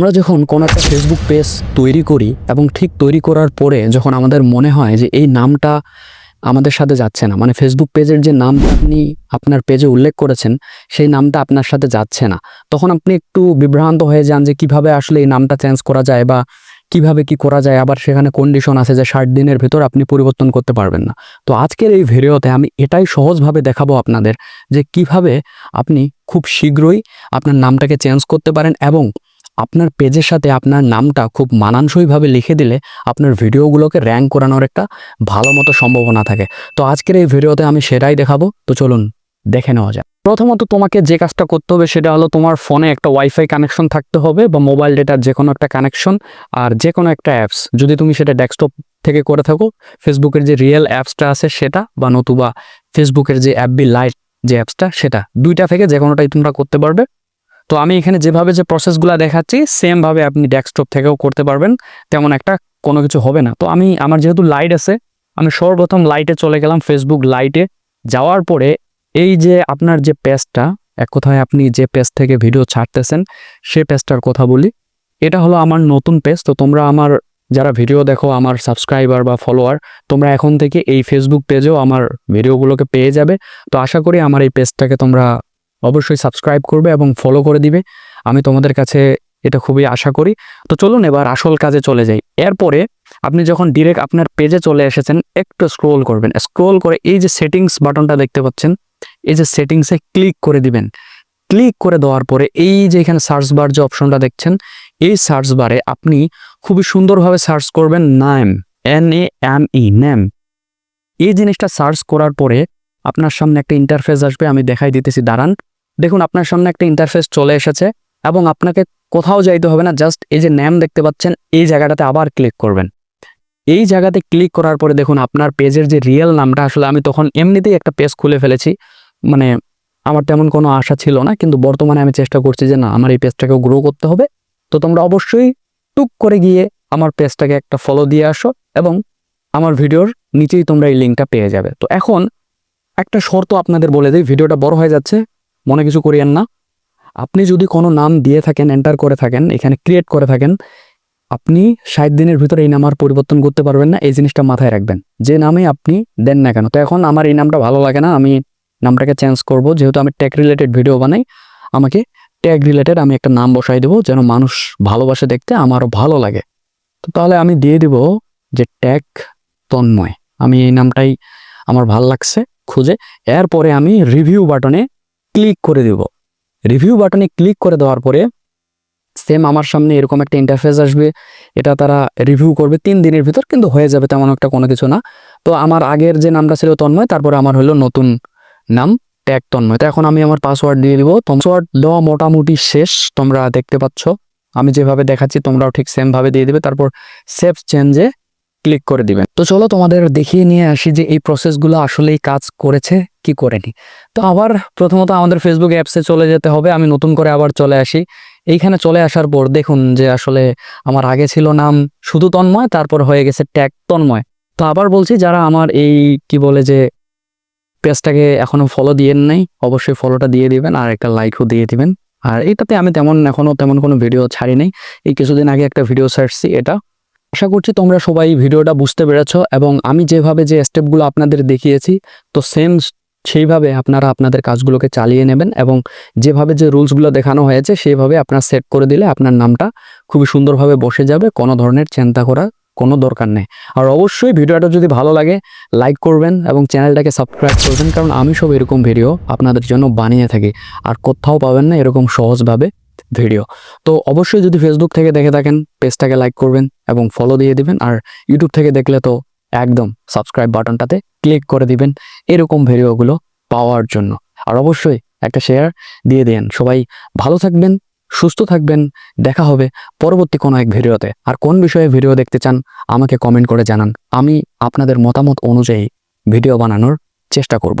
আমরা যখন কোনো একটা ফেসবুক পেজ তৈরি করি এবং ঠিক তৈরি করার পরে যখন আমাদের মনে হয় যে এই নামটা আমাদের সাথে যাচ্ছে না মানে ফেসবুক পেজের যে নামটা আপনি আপনার পেজে উল্লেখ করেছেন, সেই নামটা আপনার সাথে যাচ্ছে না। তখন আপনি একটু বিভ্রান্ত হয়ে যান যে কীভাবে আসলে এই নামটা চেঞ্জ করা যায় বা কীভাবে কি করা যায়, আবার সেখানে কন্ডিশন আছে যে ষাট দিনের ভেতর আপনি পরিবর্তন করতে পারবেন না। তো আজকের এই ভিডিওতে আমি এটাই সহজভাবে দেখাবো আপনাদের যে কীভাবে আপনি খুব শীঘ্রই আপনার নামটাকে চেঞ্জ করতে পারেন এবং আপনার পেজের সাথে আপনার নামটা খুব মানানসইভাবে লিখে দিলে আপনার ভিডিওগুলোকে র্যাঙ্ক করানোর একটা ভালো মতো সম্ভাবনা থাকে। তো আজকের এই ভিডিওতে আমি সেটাই দেখাবো। তো চলুন, দেখে নেওয়া যাক। প্রথমত তোমাকে যে কাজটা করতে হবে সেটা হলো তোমার ফোনে একটা ওয়াইফাই কানেকশন থাকতে হবে বা মোবাইল ডেটার যে কোনো একটা কানেকশন আর যে কোনো একটা অ্যাপস যদি তুমি সেটা ডেস্কটপ থেকে করে থাকো ফেসবুকের যে রিয়েল অ্যাপসটা আছে সেটা বা নতুবা ফেসবুকের যে অ্যাপ বি লাইট যে অ্যাপসটা সেটা। দুইটা থেকে যে কোনোটাই তোমরা করতে পারবে। তো আমি এখানে যেভাবে যে প্রসেসগুলো দেখাচ্ছি সেমভাবে আপনি ডেস্কটপ থেকেও করতে পারবেন, তেমন একটা কোনো কিছু হবে না। তো আমি, আমার যেহেতু লাইট আছে, আমি সর্বপ্রথম লাইটে চলে গেলাম ফেসবুক লাইটে যাওয়ার পরে এই যে আপনার যে পেজটা এক কথায় আপনি যে পেজ থেকে ভিডিও ছাড়তেছেন, সে পেজটার কথা বলি। এটা হলো আমার নতুন পেজ তো তোমরা আমার, যারা ভিডিও দেখো, আমার সাবস্ক্রাইবার বা ফলোয়ার তোমরা এখন থেকে এই ফেসবুক পেজেও আমার ভিডিওগুলোকে পেয়ে যাবে। তো আশা করি আমার এই পেজটাকে তোমরা অবশ্যই সাবস্ক্রাইব করবে এবং ফলো করে দিবে। আমি তোমাদের কাছে এটা খুবই আশা করি। তো চলুন এবার আসল কাজে চলে যাই। এরপরে আপনি যখন ডিরেক্ট আপনার পেজে চলে এসেছেন, একটু স্ক্রোল করবেন। স্ক্রোল করে এই যে সেটিংস বাটনটা দেখতে পাচ্ছেন, এই যে সেটিংসে ক্লিক করে দিবেন। ক্লিক করে দেওয়ার পরে এই যে এখানে সার্চ বার যে অপশনটা দেখছেন, এই সার্চ বারে আপনি খুবই সুন্দরভাবে সার্চ করবেন নাম N A M E name. এই জিনিসটা সার্চ করার পরে আপনার সামনে একটা ইন্টারফেস আসবে, আমি দেখাই দিতেছি, দাঁড়ান। দেখুন, আপনার সামনে একটা ইন্টারফেস চলে এসেছে এবং আপনাকে কোথাও যাইতে হবে না জাস্ট এই যে ন্যাম দেখতে পাচ্ছেন, এই জায়গাটাতে আবার ক্লিক করবেন। এই জায়গাতে ক্লিক করার পরে দেখুন, আপনার পেজের যে রিয়েল নামটা, আসলে আমি তখন এমনিতেই একটা পেজ খুলে ফেলেছি মানে আমার তেমন কোনো আশা ছিল না, কিন্তু বর্তমানে আমি চেষ্টা করছি যে না, আমার এই পেজটাকে গ্রো করতে হবে। তো তোমরা অবশ্যই টুক করে গিয়ে আমার পেজটাকে একটা ফলো দিয়ে আসো এবং আমার ভিডিওর নিচেই তোমরা এই লিঙ্কটা পেয়ে যাবে। তো এখন একটা শর্ত আপনাদের বলে দিই, ভিডিওটা বড় হয়ে যাচ্ছে মনে কিছু করিয়েন না। আপনি যদি কোনো নাম দিয়ে থাকেন এন্টার করে থাকেন, এখানে ক্রিয়েট করে থাকেন, আপনি ষাট দিনের ভিতরে এই নাম আর পরিবর্তন করতে পারবেন না, এই জিনিসটা মাথায় রাখবেন। যে নামে আপনি দেন না কেন। তো এখন আমার এই নামটা ভালো লাগে না, আমি নামটাকে চেঞ্জ করব। যেহেতু আমি ট্যাগ রিলেটেড ভিডিও বানাই, আমাকে ট্যাগ রিলেটেড আমি একটা নাম বসাই দেবো, যেন মানুষ ভালোবাসে দেখতে আমারও ভালো লাগে। তো তাহলে আমি দিয়ে দিব যে ট্যাগ তন্ময়। আমি এই নামটাই আমার ভালো লাগছে খুঁজে। এরপরে আমি রিভিউ বাটনে ক্লিক করে দেব। রিভিউ বাটনে ক্লিক করে দেওয়ার পরে সেম আমার সামনে এরকম একটা ইন্টারফেস আসবে। এটা তারা রিভিউ করবে তিন দিনের ভিতর, কিন্তু হয়ে যাবে তেমন একটা কোনো কিছু না। তো আমার আগের যে নামটা ছিল তন্ময়, তারপরে আমার হলো নতুন নাম ট্যাগ তন্ময়। তো এখন আমি আমার পাসওয়ার্ড দিয়ে দিব। পাসওয়ার্ড দেওয়া মোটামুটি শেষ, তোমরা দেখতে পাচ্ছ। আমি যেভাবে দেখাচ্ছি, তোমরাও ঠিক সেম ভাবে দিয়ে দিবে। তারপর সেভ চেঞ্জে ক্লিক করে দিবেন। তো চলো তোমাদের দেখিয়ে নিয়ে আসি যে এই প্রসেসগুলো আসলেই কাজ করেছে, কি করেনি। তো আবার প্রথমত আমাদের ফেসবুক অ্যাপসে চলে যেতে হবে, আমি নতুন করে আবার চলে আসি। এইখানে চলে আসার পর দেখুন যে আসলে আমার আগে ছিল নাম শুধু তন্ময়, তারপর হয়ে গেছে ট্যাগ তন্ময়। তো আবার বলছি, যারা আমার এই কি বলে যে পেজটাকে এখনও ফলো দিয়ে নাই, অবশ্যই ফলোটা দিয়ে দিবেন আর একটা লাইকও দিয়ে দিবেন। আর এটাতে আমি তেমন এখনও তেমন কোনো ভিডিও ছাড়ি নাই। এই কিছুদিন আগে একটা ভিডিও ছাড়ছি, এটা আশা করছি তোমরা সবাই ভিডিওটা বুঝতে পেরেছ এবং আমি যেভাবে যে স্টেপগুলো আপনাদের দেখিয়েছি, তো সেম সেইভাবে আপনারা আপনাদের কাজগুলোকে চালিয়ে নেবেন এবং যেভাবে যে রুলসগুলো দেখানো হয়েছে, সেইভাবে আপনার সেট করে দিলে আপনার নামটা খুবই সুন্দরভাবে বসে যাবে, কোনো ধরনের চিন্তা করার কোনো দরকার নেই। আর অবশ্যই ভিডিওটা যদি ভালো লাগে লাইক করবেন এবং চ্যানেলটাকে সাবস্ক্রাইব করবেন, কারণ আমি সব এরকম ভিডিও আপনাদের জন্য বানিয়ে থাকি। আর কোথাও পাবেন না এরকম সহজভাবে ভিডিও তো অবশ্যই যদি ফেসবুক থেকে দেখে থাকেন, পেজটাকে লাইক করবেন এবং ফলো দিয়ে দিবেন। আর ইউটিউব থেকে দেখলে তো একদম সাবস্ক্রাইব বাটনটাতে ক্লিক করে দিবেন এরকম ভিডিওগুলো পাওয়ার জন্য। আর অবশ্যই একটা শেয়ার দিয়ে দেন সবাই ভালো থাকবেন, সুস্থ থাকবেন। দেখা হবে পরবর্তী কোনো এক ভিডিওতে আর কোন বিষয়ে ভিডিও দেখতে চান, আমাকে কমেন্ট করে জানান। আমি আপনাদের মতামত অনুযায়ী ভিডিও বানানোর চেষ্টা করব।